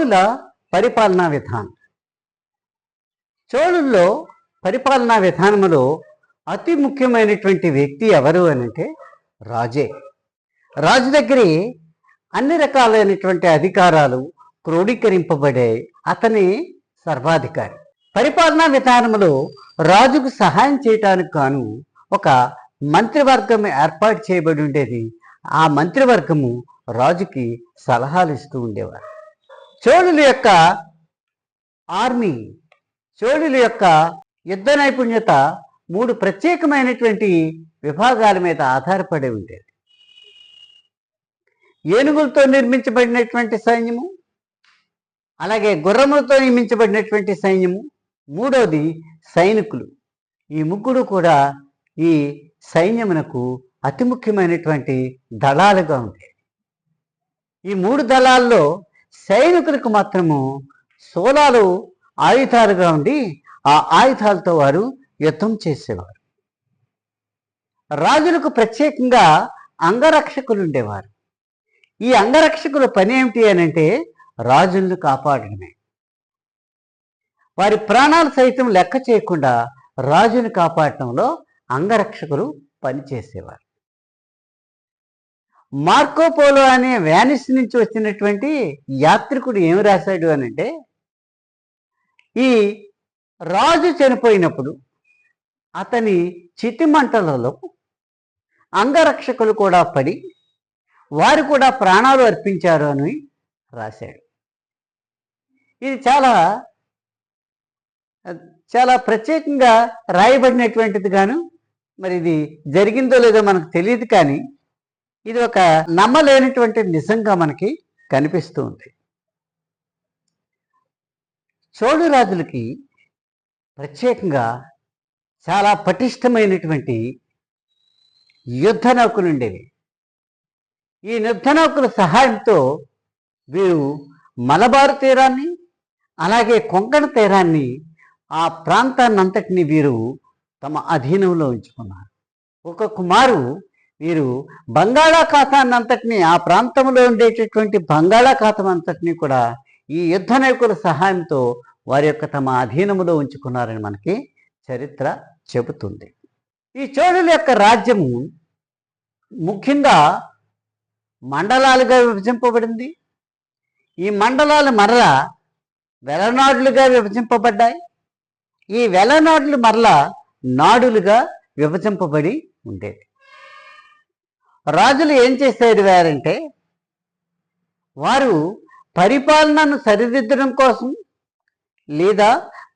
చోళుల పరిపాలనా విధానం. చోళుల్లో పరిపాలనా విధానంలో అతి ముఖ్యమైనటువంటి వ్యక్తి ఎవరు అని అంటే రాజే. రాజు దగ్గరే అన్ని రకాలైనటువంటి అధికారాలు క్రోడీకరింపబడే అతని సర్వాధికారి. పరిపాలనా విధానంలో రాజుకు సహాయం చేయటానికి గాను ఒక మంత్రివర్గం ఏర్పాటు చేయబడి ఉండేది. ఆ మంత్రివర్గము రాజుకి సలహాలు ఇస్తూ ఉండేవారు. చోళుల యొక్క ఆర్మీ చోళుల యొక్క యుద్ధ నైపుణ్యత మూడు ప్రత్యేకమైనటువంటి విభాగాల మీద ఆధారపడి ఉండేది. ఏనుగులతో నిర్మించబడినటువంటి సైన్యము అలాగే గుర్రములతో నిర్మించబడినటువంటి సైన్యము మూడోది సైనికులు. ఈ ముగ్గురు కూడా ఈ సైన్యమునకు అతి ముఖ్యమైనటువంటి దళాలుగా ఉండేవి. ఈ మూడు దళాల్లో సైనికులకు మాత్రము సోలాలు ఆయుధాలుగా ఉండి ఆ ఆయుధాలతో వారు యుద్ధం చేసేవారు. రాజులకు ప్రత్యేకంగా అంగరక్షకులు ఉండేవారు. ఈ అంగరక్షకుల పని ఏమిటి అని అంటే రాజులను కాపాడడమే. వారి ప్రాణాలు సైతం లెక్క చేయకుండా రాజుని కాపాడటంలో అంగరక్షకులు పనిచేసేవారు మార్కోపోలో అనే వ్యానిస్ నుంచి వచ్చినటువంటి యాత్రికుడు ఏమి రాశాడు అని అంటే ఈ రాజు చనిపోయినప్పుడు అతని చితిమంటలలో అంగరక్షకులు కూడా పడి వారు కూడా ప్రాణాలు అర్పించారు అని రాశాడు. ఇది చాలా చాలా ప్రత్యేకంగా రాయబడినటువంటిది గాను మరి ఇది జరిగిందో లేదో మనకు తెలియదు కానీ ఇది ఒక నమ్మలేనటువంటి నిజంగా మనకి కనిపిస్తూ ఉంది చోళు రాజులకి ప్రత్యేకంగా చాలా పటిష్టమైనటువంటి యుద్ధ నౌకలు ఉండేవి. ఈ యుద్ధ నౌకల సహాయంతో వీరు మలబారు తీరాన్ని అలాగే కొంకణ తీరాన్ని ఆ ప్రాంతాన్ని అంతటిని వీరు తమ అధీనంలో ఉంచుకున్నారు. ఒక కుమారు వీరు బంగాళాఖాతాన్ని అంతటిని ఆ ప్రాంతంలో ఉండేటటువంటి బంగాళాఖాతం అంతటిని కూడా ఈ యుద్ధ నాయకుల సహాయంతో వారి యొక్క తమ అధీనములో ఉంచుకున్నారని మనకి చరిత్ర చెబుతుంది. ఈ చోళుల యొక్క రాజ్యము ముఖ్యంగా మండలాలుగా విభజింపబడింది. ఈ మండలాలు మరల వెలనాడులుగా విభజింపబడ్డాయి. ఈ వెలనాడులు మరల నాడులుగా విభజింపబడి ఉండేది రాజులు ఏం చేసేది వారంటే వారు పరిపాలనను సరిదిద్దడం కోసం లేదా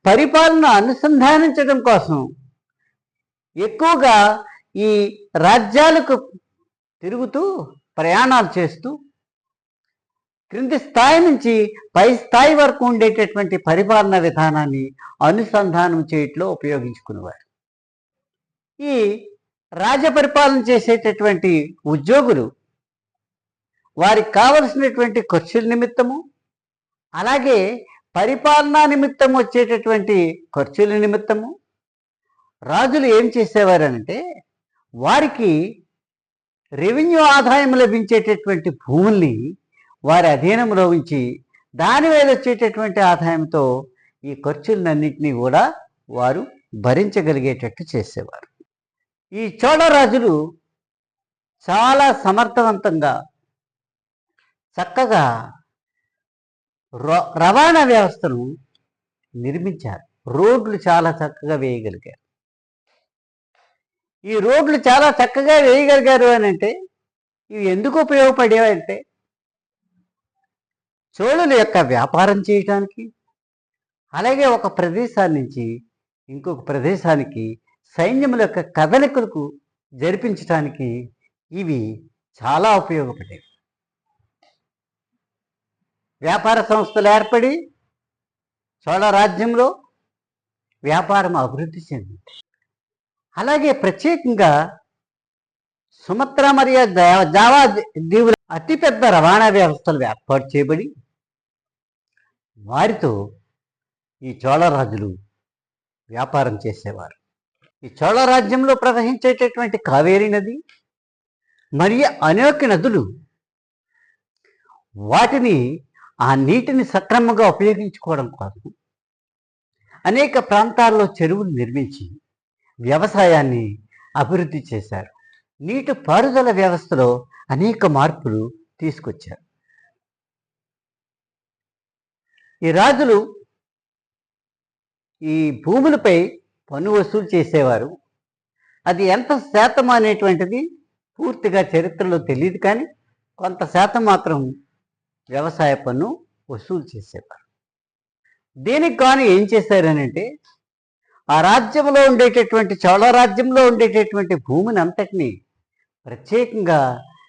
పరిపాలన అనుసంధానించడం కోసం ఎక్కువగా ఈ రాజ్యాలకు తిరుగుతూ ప్రయాణాలు చేస్తూ క్రింది స్థాయి నుంచి పై స్థాయి వరకు ఉండేటటువంటి పరిపాలన విధానాన్ని అనుసంధానం చేయట్లో ఉపయోగించుకునేవారు. ఈ రాజపరిపాలన చేసేటటువంటి ఉద్యోగులు వారికి కావలసినటువంటి ఖర్చుల నిమిత్తము అలాగే పరిపాలనా నిమిత్తం వచ్చేటటువంటి ఖర్చుల నిమిత్తము. రాజులు ఏం చేసేవారంటే వారికి రెవెన్యూ ఆదాయం లభించేటటువంటి భూముల్ని వారి అధీనంలో ఉంచి దాని మీద వచ్చేటటువంటి ఆదాయంతో ఈ ఖర్చులన్నింటినీ కూడా వారు భరించగలిగేటట్టు చేసేవారు. ఈ చోళరాజులు చాలా సమర్థవంతంగా చక్కగా రవాణా వ్యవస్థను నిర్మించారు. రోడ్లు చాలా చక్కగా వేయగలిగారు. ఈ రోడ్లు చాలా చక్కగా వేయగలిగారు అని అంటే ఇవి ఎందుకు ఉపయోగపడేవంటే చోళుల యొక్క వ్యాపారం చేయటానికి అలాగే ఒక ప్రదేశాన్ని నుంచి ఇంకొక ప్రదేశానికి సైన్యముల యొక్క కదలికలకు జరిపించటానికి ఇవి చాలా ఉపయోగపడేవి. వ్యాపార సంస్థలు ఏర్పడి చోళ రాజ్యంలో వ్యాపారం అభివృద్ధి చెందింది. అలాగే ప్రత్యేకంగా సుమత్ర మరియు జావా దీవుల అతిపెద్ద రవాణా వ్యవస్థలు ఏర్పాటు చేయబడి వారితో ఈ చోళరాజులు వ్యాపారం చేసేవారు. ఈ చోళ రాజ్యంలో ప్రవహించేటటువంటి కావేరీ నది మరియు అనేక నదులు. వాటిని ఆ నీటిని సక్రమంగా ఉపయోగించుకోవడం కోసం అనేక ప్రాంతాల్లో చెరువులు నిర్మించి వ్యవసాయాన్ని అభివృద్ధి చేశారు. నీటి పారుదల వ్యవస్థలో అనేక మార్పులు తీసుకొచ్చారు. ఈ రాజులు ఈ భూములపై పన్ను వసూలు చేసేవారు. అది ఎంత శాతం అనేటువంటిది పూర్తిగా చరిత్రలో తెలియదు కానీ కొంత శాతం మాత్రం వ్యవసాయ పన్ను వసూలు చేసేవారు. దీనికి కానీ ఏం చేశారనంటే ఆ రాజ్యంలో ఉండేటటువంటి చోళ రాజ్యంలో ఉండేటటువంటి భూమిని అంతటిని ప్రత్యేకంగా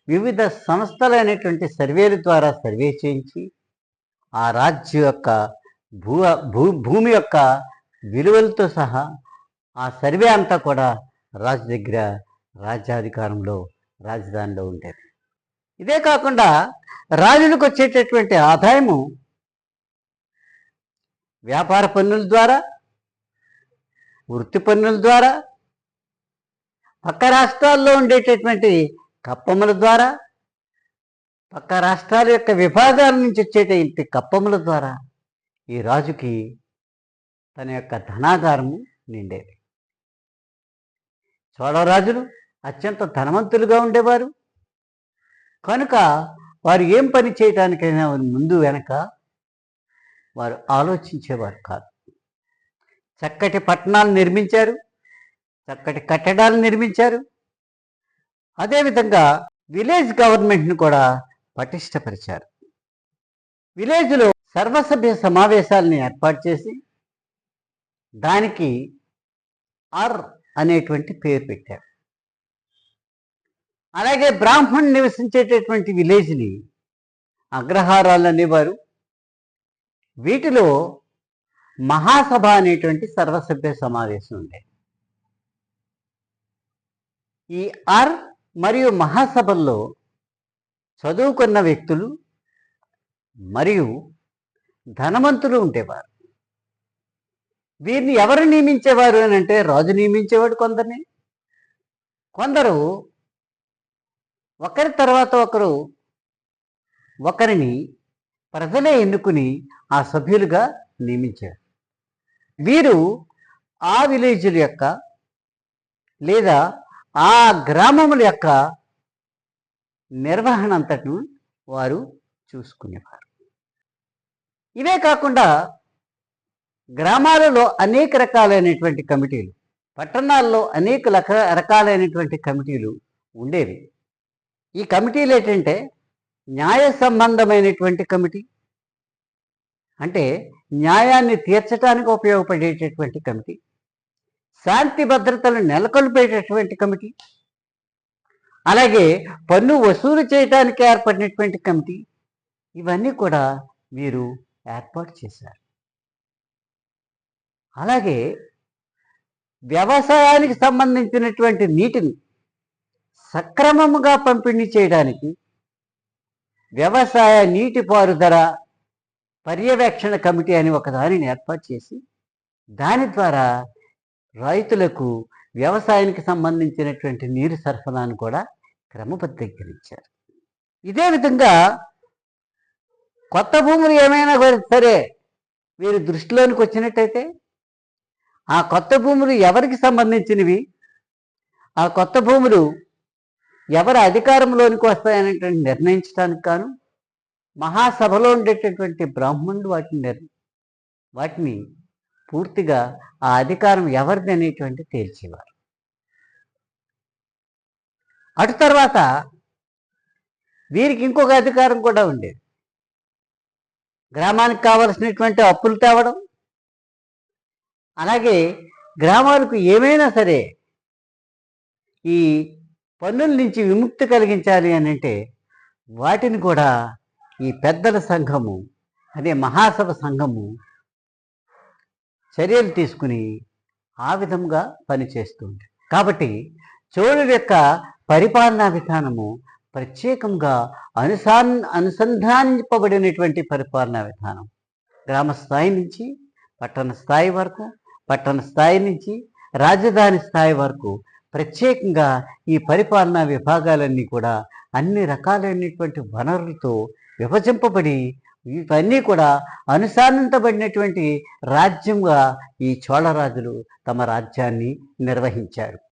వివిధ సంస్థలైనటువంటి సర్వేల ద్వారా సర్వే చేయించి ఆ రాజ్యం యొక్క భూ భూ భూమి యొక్క విలువలతో సహా ఆ సర్వే అంతా కూడా రాజు దగ్గర రాజ్యాధికారంలో రాజధానిలో ఉండేది. ఇదే కాకుండా రాజులకు వచ్చేటటువంటి ఆదాయము వ్యాపార పన్నుల ద్వారా వృత్తి పన్నుల ద్వారా పక్క రాష్ట్రాల్లో ఉండేటటువంటి కప్పముల ద్వారా పక్క రాష్ట్రాల యొక్క విభాగాల నుంచి వచ్చేటువంటి కప్పముల ద్వారా ఈ రాజుకి తన యొక్క ధనాగారము నిండేది. చోళరాజులు అత్యంత ధనవంతులుగా ఉండేవారు. కనుక వారు ఏం పని చేయటానికైనా ముందు వెనక వారు ఆలోచించేవారు కాదు. చక్కటి పట్టణాలు నిర్మించారు. చక్కటి కట్టడాలు నిర్మించారు. అదేవిధంగా విలేజ్ గవర్నమెంట్ను కూడా పటిష్టపరిచారు. విలేజ్లో సర్వసభ్య సమావేశాలని ఏర్పాటు చేసి దానికి ఆర్ అనేటువంటి పేరు పెట్టారు. అలాగే బ్రాహ్మణ్ నివసించేటటువంటి విలేజ్ని అగ్రహారాలు అనేవారు. వీటిలో మహాసభ అనేటువంటి సర్వసభ్య సమావేశం ఉండేది. ఈ ఆర్ మరియు మహాసభల్లో చదువుకున్న వ్యక్తులు మరియు ధనవంతులు ఉండేవారు. వీరిని ఎవరు నియమించేవారు అని అంటే రాజు నియమించేవాడు కొందరిని. కొందరు ఒకరి తర్వాత ఒకరు ఒకరిని ప్రజలే ఎన్నుకుని ఆ సభ్యులుగా నియమించారు. వీరు ఆ విలేజ్ల యొక్క లేదా ఆ గ్రామముల యొక్క నిర్వహణ అంతటను వారు చూసుకునేవారు. ఇవే కాకుండా గ్రామాలలో అనేక రకాలైనటువంటి కమిటీలు పట్టణాల్లో అనేక రక రకాలైనటువంటి కమిటీలు ఉండేవి. ఈ కమిటీలు ఏంటంటే న్యాయ సంబంధమైనటువంటి కమిటీ అంటే న్యాయాన్ని తీర్చడానికి ఉపయోగపడేటటువంటి కమిటీ శాంతి భద్రతలు నెలకొల్పేటటువంటి కమిటీ అలాగే పన్ను వసూలు చేయడానికి ఏర్పడినటువంటి కమిటీ ఇవన్నీ కూడా మీరు ఏర్పాటు చేశారు. అలాగే వ్యవసాయానికి సంబంధించినటువంటి నీటిని సక్రమముగా పంపిణీ చేయడానికి వ్యవసాయ నీటిపారుదల పర్యవేక్షణ కమిటీ అని ఒక దానిని ఏర్పాటు చేసి దాని ద్వారా రైతులకు వ్యవసాయానికి సంబంధించినటువంటి నీరు సరఫరాను కూడా క్రమబద్ధీకరించారు. ఇదే విధంగా కొత్త భూములు ఏమైనా కూడా సరే మీరు దృష్టిలోనికి వచ్చినట్టయితే ఆ కొత్త భూములు ఎవరికి సంబంధించినవి? ఆ కొత్త భూములు ఎవరి అధికారంలోనికి వస్తాయనేటువంటి నిర్ణయించడానికి కాను మహాసభలో ఉండేటటువంటి బ్రాహ్మణులు వాటిని నిర్ వాటిని పూర్తిగా ఆ అధికారం ఎవరిది అనేటువంటి తేల్చేవారు. అటు తర్వాత వీరికి ఇంకొక అధికారం కూడా ఉండేది. గ్రామానికి కావలసినటువంటి అప్పులు తేవడం అలాగే గ్రామాలకు ఏమైనా సరే ఈ పన్నుల నుంచి విముక్తి కలిగించాలి అని అంటే వాటిని కూడా ఈ పెద్దల సంఘము అదే మహాసభ సంఘము చర్యలు తీసుకుని ఆ విధంగా పనిచేస్తుంది కాబట్టి చోళుల యొక్క పరిపాలనా విధానము ప్రత్యేకంగా అనుసాన్ అనుసంధానింపబడినటువంటి పరిపాలనా విధానం గ్రామ స్థాయి నుంచి పట్టణ స్థాయి వరకు పట్టణ స్థాయి నుంచి రాజధాని స్థాయి వరకు ప్రత్యేకంగా ఈ పరిపాలనా విభాగాలన్నీ కూడా అన్ని రకాలైనటువంటి వనరులతో విభజింపబడి ఇవన్నీ కూడా అనుసంధానించబడినటువంటి రాజ్యంగా ఈ చోళరాజులు తమ రాజ్యాన్ని నిర్వహించారు.